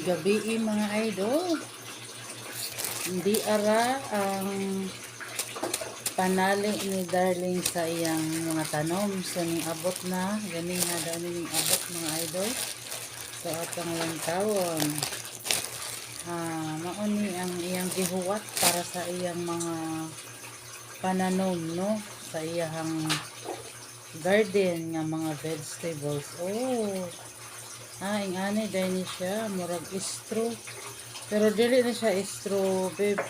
Mayong gabi eh, mga idol. Hindi ara ang panali ni Darling sa iyang mga tanom. So, ning abot na. Gani nga daw ning abot mga idol. So, atong lang tawon. Ah, mauni ang iyang gihuwat para sa iyang mga pananom, no? Sa iyang garden nga mga vegetables. Oh, Ah, ingani dahil ni siya, murag istro. Pero dili na siya istro, babe.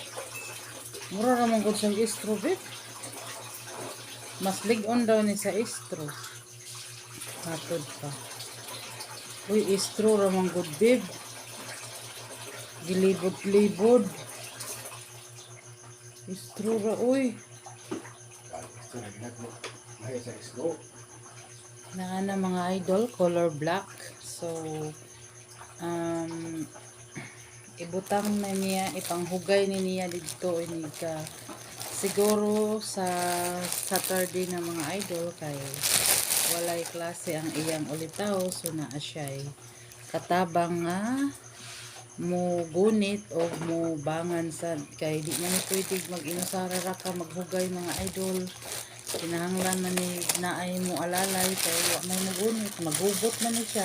Mura naman gud siyang istro, babe. Mas ligon daw ni sa istro. Hatod pa. Uy, istro raman gud, babe. Gilibod-libod. Istro ra, uy. na na mga idol, color black. So, um, ibutang na niya, ipanghugay ni niya dito ini ka siguro sa Saturday na mga idol kay walay klase ang iyang ulitaw so naa siya'y katabang nga mo gunit o mo bangan sa kay di na ni pwede mag-inusara ra ka maghugay mga idol. Kinahanglan man ni naay mo alalay kay wa may magunit maghugot man ni siya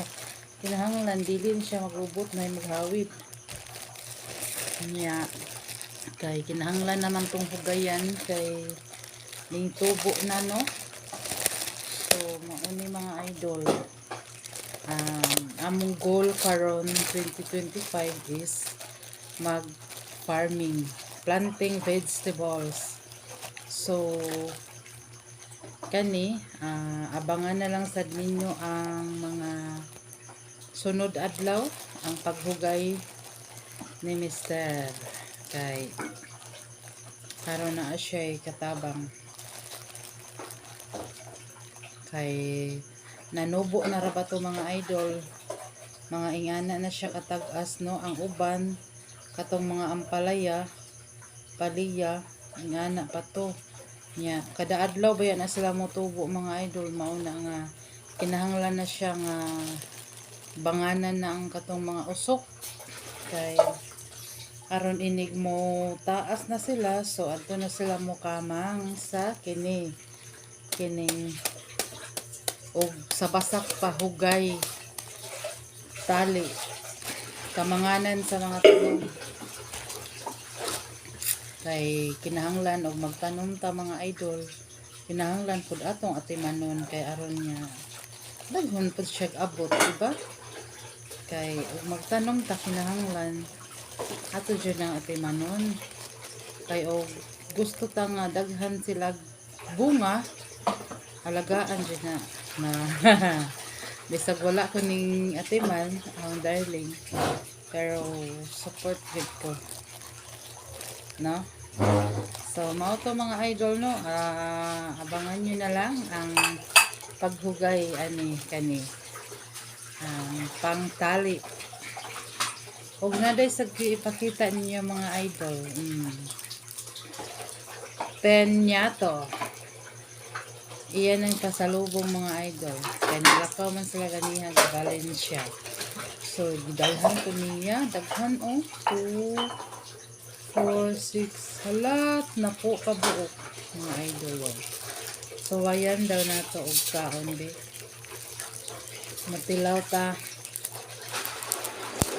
kinahanglan dili ni siya maghubot may maghawid niya. Kay kinahanglan naman tong hugayan kay ning tubo na no? So mauni mga idol. Um, among goal karon 2025 is mag farming planting vegetables. So kani ah, abangan na lang sad ninyo ang mga sunod adlaw ang paghugay ni Mr. kay karon na siya katabang. Kay nanubo na ra ba to mga idol? Mga ingana na siya katag-as no? Ang uban katong mga ampalaya paliya ingana pa to. Nya kada adlaw ba yan na sila motubo mga idol? Mauna nga kinahanglan na siya nga banganan na ang katong mga usok. Kay aron inig mo taas na sila so adto na sila mo kamang sa kini. Kining og sa basak pahugay tali. Kamanganan sa mga tunog kay kinahanglan og magtanom ta mga idol. Kinahanglan pud atong atimanon kay aron niya daghon pud siya abot diba kay ug magtanom ta kinahanglan. Ato jud ang atimanon kay og gusto ta nga daghan sila bunga. Alagaan jud na na bisag wala ko ning atiman ang darling. Pero support gid ko. No? So mao to mga idol no? Ah, abangan nyo na lang ang paghugay ani kani. Ang pangtali Huwag na day sa ipakita ninyo mga idol. Mm. Penyato. Iyan ang pasalubong mga idol. Kaya nilakaw man sila ganiha sa Valencia. So, dalhan ko niya. Daghan o. 2, 4, 6. Halat na po kabuok mga idol. Oh. So, ayan daw na to og kaon be. Matilaw ta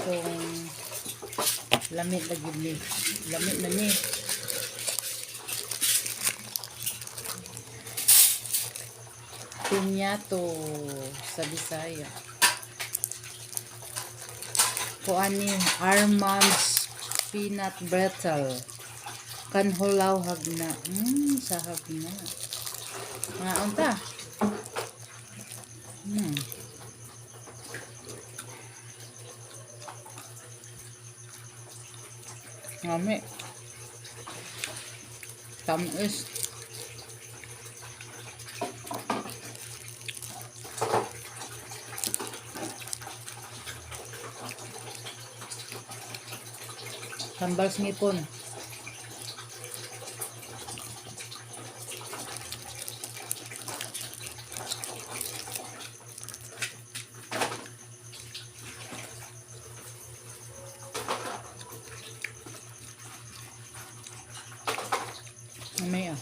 kung lamit na gid ni. Lamit na ni. Pinyato sa Bisaya. Kuani Armand's peanut brittle. Kanhulaw hagna. Mm, sa hagna. Nga unta hmm Ngami. Tamis. Sambal ngipon. mamaya.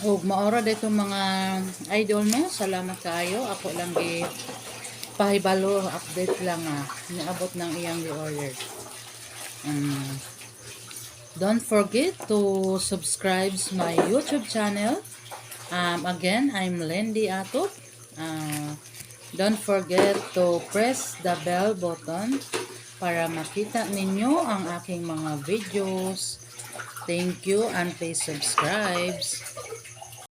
Ug maora dito mga idol no? Salamat kaayo ako lang gi pahibalo update lang ah. Niabot ng iyang gi-order. Um, don't forget to subscribe my YouTube channel. Um, again I'm Lendy Atot uh, don't forget to press the bell button para makita ninyo ang aking mga videos. Thank you and please subscribe